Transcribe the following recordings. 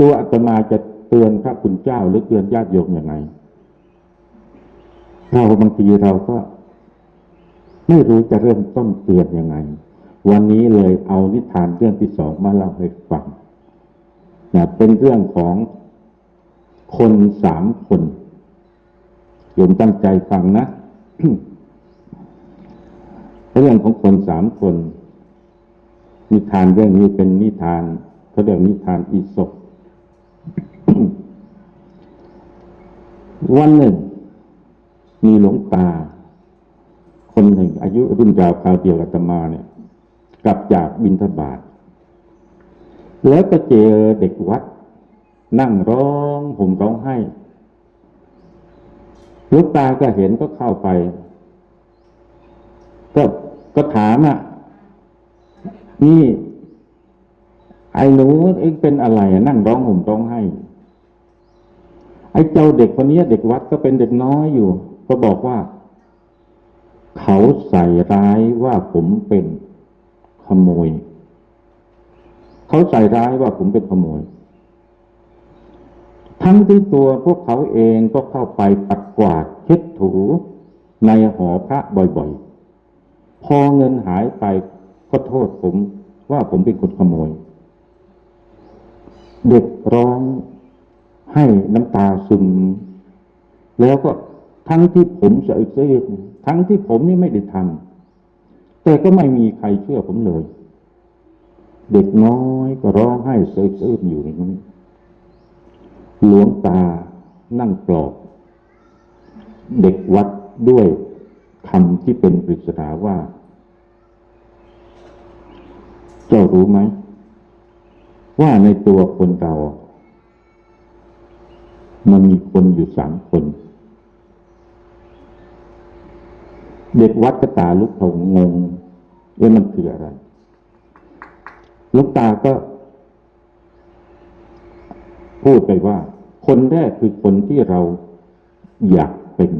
ตัวอาตมาจะเตือนพระคุณเจ้าหรือเตือนญาติโยมยังไงเราบางทีเราก็ ไม่รู้จะเริ่มต้นเตือนยังไง วันนี้เลยเอานิทานเรื่องที่สองมาเล่าให้ฟังนะเป็นเรื่องของคนสามคนโยมตั้งใจฟังนะเรื่องของคนสามคน นิทานเรื่องนี้เป็นนิทานเขาเรียกนิทานอีสป วันหนึ่ง มีหลวงตา คนหนึ่ง อายุรุ่นราวคราวเดียวกับตมาเนี่ย กลับจากบินทบาทแล้วก็เจอเด็กวัด นั่งร้องห่มร้องไห้ลูกตาก็เห็นก็เข้าไป ก็ก็ถามอะ นี่ ไอ้หนูเองเป็นอะไร นั่งร้องห่มร้องไห้ ไอ้เจ้าเด็กคนนี้เด็กวัดก็เป็นเด็กน้อยอยู่ ก็บอกว่า เขาใส่ร้ายว่าผมเป็นขโมย เขาใส่ร้ายว่าผมเป็นขโมย ทั้งที่ตัวพวกเขาเองก็เข้าไปปัดกวาดเช็ดถูในหอพระบ่อยๆ พอเงินหายไปก็โทษผมว่าผมเป็นคนขโมย เด็กร้อง ให้น้ำตาซึมแล้วก็ทั้งที่ผมสะอึกสะอื้นทั้งที่ผมนี่ไม่ได้ทำแต่ก็ไม่มีใครเชื่อผมเลย เด็กน้อยก็ร้องไห้สะอึกสะอื้นอยู่อย่างนี้หลวงตานั่งปลอบเด็กวัดด้วยคำที่เป็นปริศนาว่า เจ้ารู้ไหม ว่าในตัวคนเรา มันมีคนอยู่สามคน เด็กวัดก็ตาลุกโผงงงว่ามันคืออะไรลูกตาก็ พูดไปว่า คนแรกคือคนที่เราอยากเป็น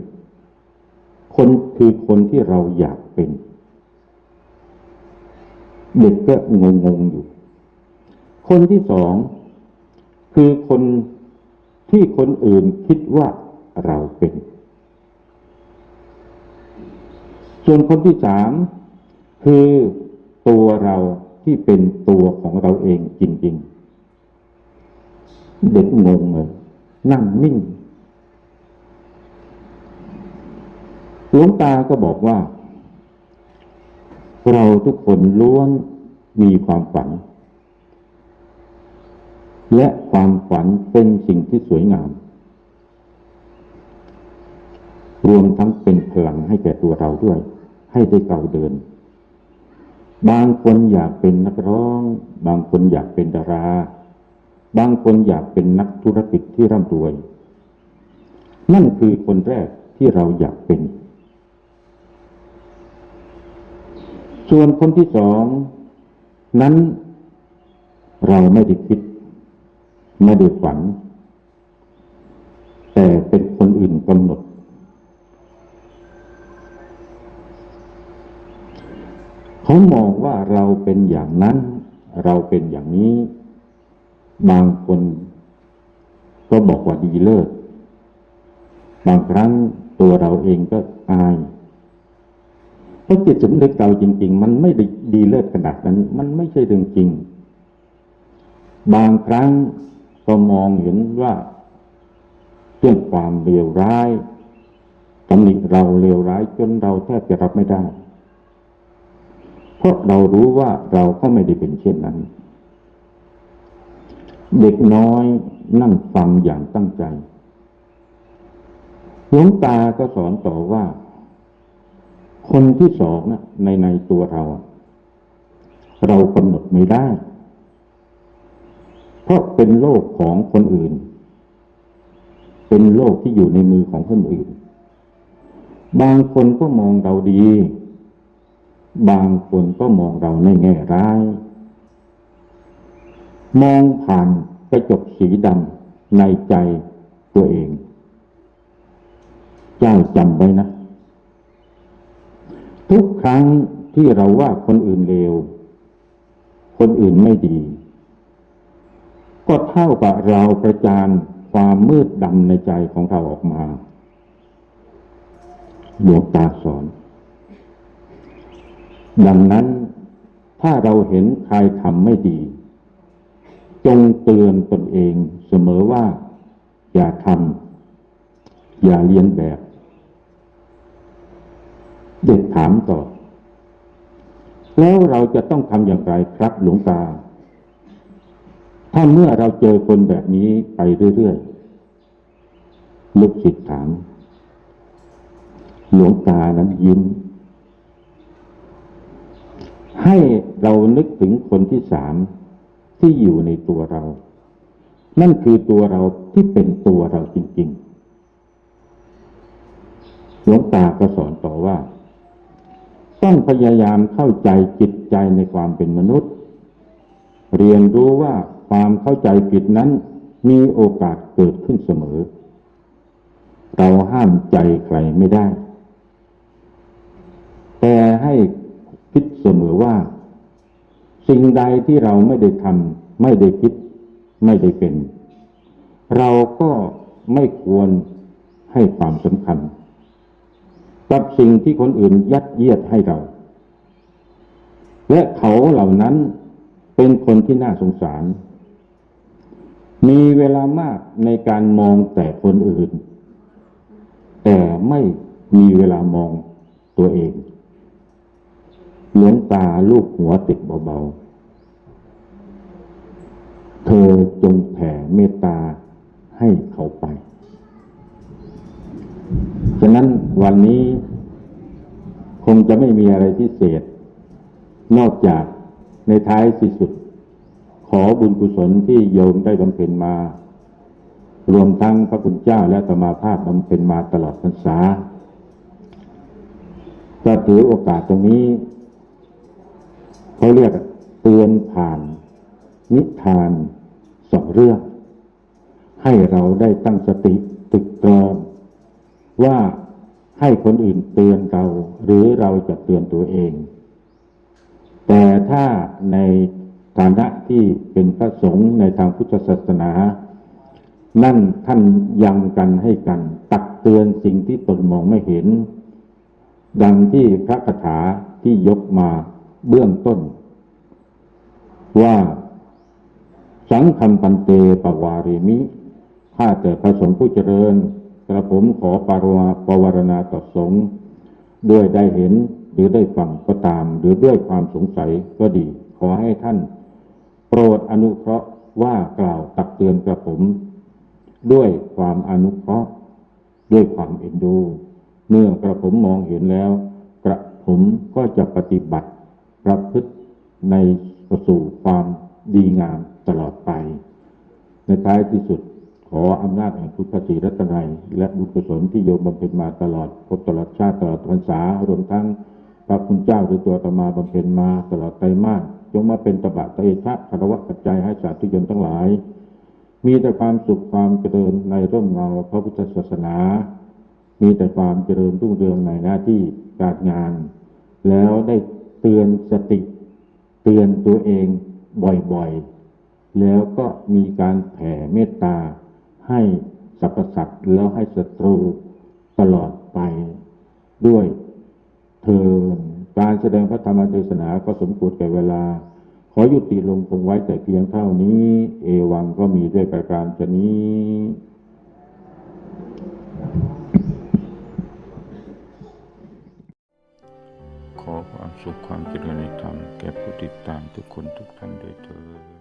คนคือคนที่เราอยากเป็น เด็กก็งงงอยู่ คนที่สองคือคน ที่คนอื่นคิดว่าเราเป็น ส่วนคนที่สามคือตัวเราที่เป็นตัวของเราเองจริงๆ เด็กงงเลยนั่งนิ่งหลวงตาก็บอกว่า เราทุกคนล้วนมีความฝัน และความฝันเป็นสิ่งที่สวยงาม รวมทั้งเป็นพลังให้แก่ตัวเราด้วย ให้ได้เก่าวเดิน บางคนอยากเป็นนักร้อง บางคนอยากเป็นดารา บางคนอยากเป็นนักธุรกิจที่ร่ำรวย นั่นคือคนแรกที่เราอยากเป็น ส่วนคนที่สอง นั้นเราไม่ได้คิด ไม่ได้ฝัน แต่เป็นคนอื่นกำหนด เขามองว่าเราเป็นอย่างนั้น เราเป็นอย่างนี้ บางคนก็บอกว่าดีเลิศบางครั้งตัวเราเองก็อายเพราะจิตสำนึกเราจริง ๆ มันไม่ได้ดีเลิศขนาดนั้น มันไม่ใช่เรื่องจริง บางครั้ง ก็มองเห็นว่าเรื่องความเลวร้ายตำหนิเราเลวร้ายจนเราแทบจะรับไม่ได้ เพราะเรารู้ว่าเราก็ไม่ได้เป็นเช่นนั้น เด็กน้อยนั่งฟังอย่างตั้งใจหลวงตาก็สอนต่อว่า คนที่สองนะในในตัวเรา เรากำหนดไม่ได้ ราะเป็นโลกของคนอื่น เป็นโลกที่อยู่ในมือของคนอื่น บางคนก็มองเราดี บางคนก็มองเราในแง่ร้าย มองผ่านกระจกสีดำในใจตัวเอง เจ้าจำไว้นะ ทุกครั้งที่เราว่าคนอื่นเลว คนอื่นไม่ดี ก็เท่ากับเราประจานความมืดดำในใจของเราออกมาหลวงตาสอน ดังนั้นถ้าเราเห็นใครทำไม่ดี จงเตือนตนเองเสมอว่า อย่าทำอย่าเรียนแบบ เด็กถามต่อ แล้วเราจะต้องทำอย่างไรครับหลวงตา ถ้าเมื่อเราเจอคนแบบนี้ไปเรื่อยๆลูกศิษย์ถามหลวงตานั้นยิ้ม ให้เรานึกถึงคนที่สามที่อยู่ในตัวเรา นั่นคือตัวเราที่เป็นตัวเราจริงๆ หลวงตาก็สอนต่อว่า ต้องพยายามเข้าใจจิตใจในความเป็นมนุษย์ เรียนรู้ว่า ความเข้าใจผิดนั้นมีโอกาสเกิดขึ้นเสมอ เราห้ามใจใครไม่ได้ แต่ให้คิดเสมอว่า สิ่งใดที่เราไม่ได้ทำไม่ได้คิด ไม่ได้เป็น เราก็ไม่ควรให้ความสำคัญ กับสิ่งที่คนอื่นยัดเยียดให้เรา และเขาเหล่านั้นเป็นคนที่น่าสงสาร มีเวลามากในการมองแต่คนอื่น แต่ไม่มีเวลามองตัวเองหลวงตาลูกหัวติดเบาๆ เธอจงแผ่เมตตาให้เขาไป ฉะนั้นวันนี้คงจะไม่มีอะไรพิเศษ นอกจากในท้ายสุด ขอบุญกุศลที่โยมได้บำเพ็ญมา รวมทั้งพระคุณเจ้าและสมาภาพบำเพ็ญมาตลอดพรรษาก็ถือโอกาสตรงนี้เขาเรียกเตือนผ่าน นิทานสองเรื่อง ให้เราได้ตั้งสติตึกตรองว่าให้คนอื่นเตือนเราหรือเราจะเตือนตัวเอง แต่ถ้าใน ฐานะที่เป็นพระสงฆ์ในทางพุทธศาสนา นั่นท่านยังกันให้กัน ตักเตือนสิ่งที่ตนมองไม่เห็น ดังที่พระคาถาที่ยกมาเบื้องต้น ว่า สังคัมปันเตปวาริมิข้าแต่พระสงฆ์ผู้เจริญ กระผมขอปารวาปวารณาต่อสงฆ์ด้วยได้เห็นหรือได้ฟังก็ตาม หรือด้วยความสงสัยก็ดี ขอให้ท่าน โปรดอนุเคราะห์ว่ากล่าวตักเตือนกระผม ด้วยความอนุเคราะห์ ด้วยความเอ็นดู เมื่อกระผมมองเห็นแล้ว กระผมก็จะปฏิบัติประพฤติในสู่ความดีงามตลอดไป ในท้ายที่สุดขออำนาจแห่งพุทธศีรัตนัย และบุญกุศลที่โยมบำเพ็ญมาตลอดพบตลอดชาติตลอดพรรษารวมทั้งพระคุณเจ้าหรือตัวตมาบำเพ็ญมาตลอดไตรมาส จงมาเป็นตบะตะเอชะคารวะปัจจัยให้สาธุชนทั้งหลาย มีแต่ความสุขความเจริญในร่มเงาพระพุทธศาสนา มีแต่ความเจริญรุ่งเรืองในหน้าที่การงาน แล้วได้เตือนสติ เตือนตัวเองบ่อยๆ แล้วก็มีการแผ่เมตตา ให้สรรพสัตว์แล้วให้ศัตรูตลอดไปด้วยเทิน การแสดงพระธรรมเทศนาก็สมควรแก่เวลา ขอยุติลงคงไว้แต่เพียงเท่านี้ เอวังก็มีด้วยประการชนี้ขอความสุขความเจริญในธรรมแก่ผู้ติดตามทุกคนทุกท่านด้วยเถิด